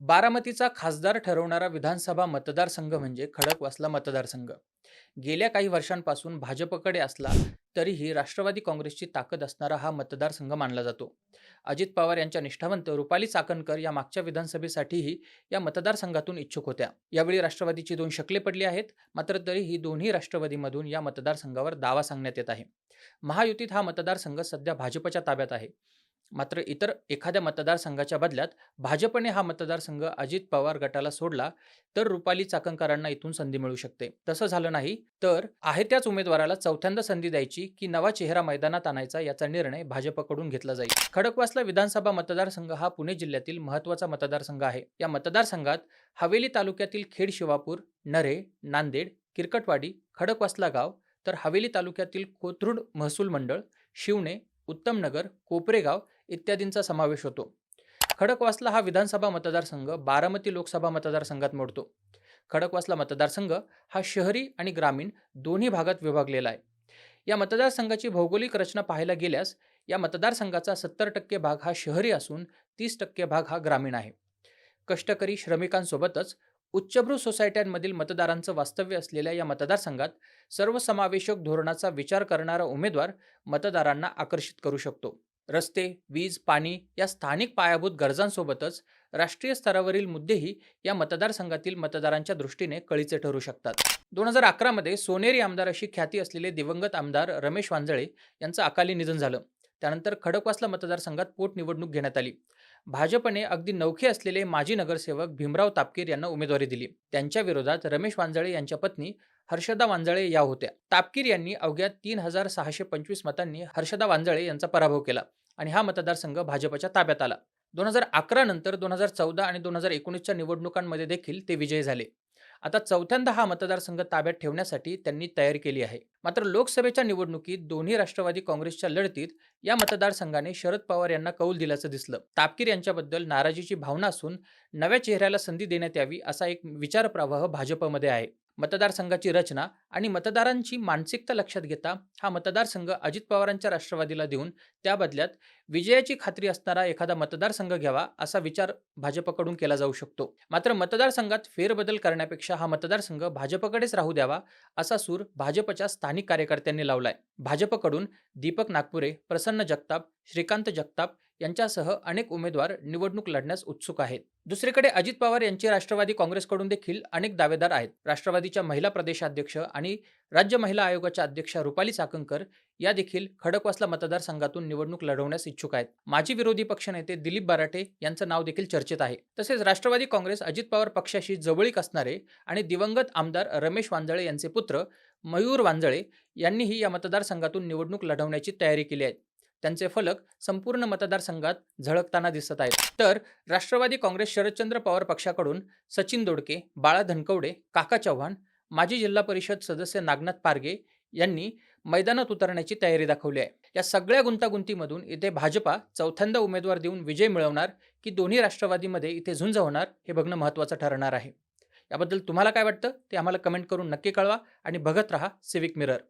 बारामतीचा खासदार ठरवणारा विधानसभा मतदारसंघ म्हणजे खडकवासला मतदारसंघ. गेल्या काही वर्षांपासून भाजपकडे असला तरीही राष्ट्रवादी काँग्रेसची ताकद असणारा हा मतदारसंघ मानला जातो. अजित पवार यांच्या निष्ठावंत रुपाली चाकणकर या मागच्या विधानसभेसाठीही या मतदारसंघातून इच्छुक होत्या. यावेळी राष्ट्रवादीची दोन शकले पडली आहेत मात्र तरीही दोन्ही राष्ट्रवादीमधून या मतदारसंघावर दावा सांगण्यात येत आहे. महायुतीत हा मतदारसंघ सध्या भाजपच्या ताब्यात आहे. मात्र इतर एखाद्या मतदारसंघाच्या बदल्यात भाजपने हा मतदारसंघ अजित पवार गटाला सोडला तर रुपाली चाकणकरांना इथून संधी मिळू शकते. तसं झालं नाही तर आहे त्याच उमेदवाराला चौथ्यांदा संधी द्यायची की नवा चेहरा मैदानात आणायचा याचा निर्णय भाजपकडून घेतला जाईल. खडकवासला विधानसभा मतदारसंघ हा पुणे जिल्ह्यातील महत्त्वाचा मतदारसंघ आहे. या मतदारसंघात हवेली तालुक्यातील खेड शिवापूर नरे नांदेड किरकटवाडी खडकवासला गाव तर हवेली तालुक्यातील कोथरूड महसूल मंडळ शिवणे उत्तमनगर कोपरेगाव इत्यादींचा समावेश होतो. खडकवासला हा विधानसभा मतदारसंघ बारामती लोकसभा मतदारसंघात मोडतो. खडकवासला मतदारसंघ हा शहरी आणि ग्रामीण दोन्ही भागात विभागलेला आहे. या मतदारसंघाची भौगोलिक रचना पाहायला गेल्यास या मतदारसंघाचा सत्तर टक्के भाग हा शहरी असून तीस टक्के भाग हा ग्रामीण आहे. कष्टकरी श्रमिकांसोबतच उच्चभ्रू सोसायट्यांमधील मतदारांचं वास्तव्य असलेल्या या मतदारसंघात सर्वसमावेशक धोरणाचा विचार करणारा उमेदवार मतदारांना आकर्षित करू शकतो. रस्ते वीज पाणी या स्थानिक पायाभूत गरजांसोबतच राष्ट्रीय स्तरावरील मुद्देही या मतदारसंघातील मतदारांच्या दृष्टीने कळीचे ठरू शकतात. दोन हजार अकरामध्ये सोनेरी आमदार अशी ख्याती असलेले दिवंगत आमदार रमेश वांजळे यांचं अकाली निधन झालं. त्यानंतर खडकवासला मतदारसंघात पोटनिवडणूक घेण्यात आली. भाजपने अगदी नौखे असलेले माजी नगरसेवक भीमराव तापकीर यांना उमेदवारी दिली. त्यांच्या विरोधात रमेश वांजळे यांच्या पत्नी हर्षदा वांजळे या होत्या. तापकीर यांनी अवघ्या तीन हजार सहाशे पंचवीस मतांनी हर्षदा वांजळे यांचा पराभव केला आणि हा मतदारसंघ भाजपच्या ताब्यात आला. दोन हजार अकरा नंतर दोन हजार चौदा आणि दोन हजार एकोणीसच्या निवडणुकांमध्ये देखील ते विजयी झाले. आता चौथ्यांदा हा मतदारसंघ ताब्यात ठेवण्यासाठी त्यांनी तयारी केली आहे. मात्र लोकसभेच्या निवडणुकीत दोन्ही राष्ट्रवादी काँग्रेसच्या लढतीत या मतदारसंघाने शरद पवार यांना कौल दिल्याचं दिसलं. तापकीर यांच्याबद्दल नाराजीची भावना असून नव्या चेहऱ्याला संधी देण्यात यावी असा एक विचारप्रवाह भाजपमध्ये आहे. मतदारसंघाची रचना आणि मतदारांची मानसिकता लक्षात घेता हा मतदारसंघ अजित पवारांच्या राष्ट्रवादीला देऊन त्या बदल्यात विजयाची खात्री असणारा एखादा मतदारसंघ घ्यावा असा विचार भाजपकडून केला जाऊ शकतो. मात्र मतदारसंघात फेरबदल करण्यापेक्षा हा मतदारसंघ भाजपकडेच राहू द्यावा असा सूर भाजपच्या स्थानिक कार्यकर्त्यांनी लावलाय. भाजपकडून दीपक नागपुरे प्रसन्न जगताप श्रीकांत जगताप यांच्यासह अनेक उमेदवार निवडणूक लढण्यास उत्सुक आहेत. दुसरीकडे अजित पवार यांचे राष्ट्रवादी काँग्रेसकडून देखील अनेक दावेदार आहेत. राष्ट्रवादीच्या महिला प्रदेशाध्यक्ष आणि राज्य महिला आयोगाच्या अध्यक्षा रुपाली चाकणकर या देखील खडकवासला मतदारसंघातून निवडणूक लढवण्यास इच्छुक आहेत. माजी विरोधी पक्षनेते दिलीप बराटे यांचं नाव देखील चर्चेत आहे. तसेच राष्ट्रवादी काँग्रेस अजित पवार पक्षाशी जवळीक असणारे आणि दिवंगत आमदार रमेश वांजळे यांचे पुत्र मयूर वांजळे यांनीही या मतदारसंघातून निवडणूक लढवण्याची तयारी केली आहे. त्यांचे फलक संपूर्ण मतदारसंघात झळकताना दिसत आहेत. तर राष्ट्रवादी काँग्रेस शरदचंद्र पवार पक्षाकडून सचिन दोडके बाळा धनकवडे काका चव्हाण माजी जिल्हा परिषद सदस्य नागनाथ पारगे यांनी मैदानात उतरण्याची तयारी दाखवली आहे. या सगळ्या गुंतागुंतीमधून इथे भाजपा चौथ्यांदा उमेदवार देऊन विजय मिळवणार की दोन्ही राष्ट्रवादीमध्ये इथे झुंज होणार हे बघणं महत्त्वाचं ठरणार आहे. याबद्दल तुम्हाला काय वाटतं ते आम्हाला कमेंट करून नक्की कळवा आणि बघत राहा सिविक मिरर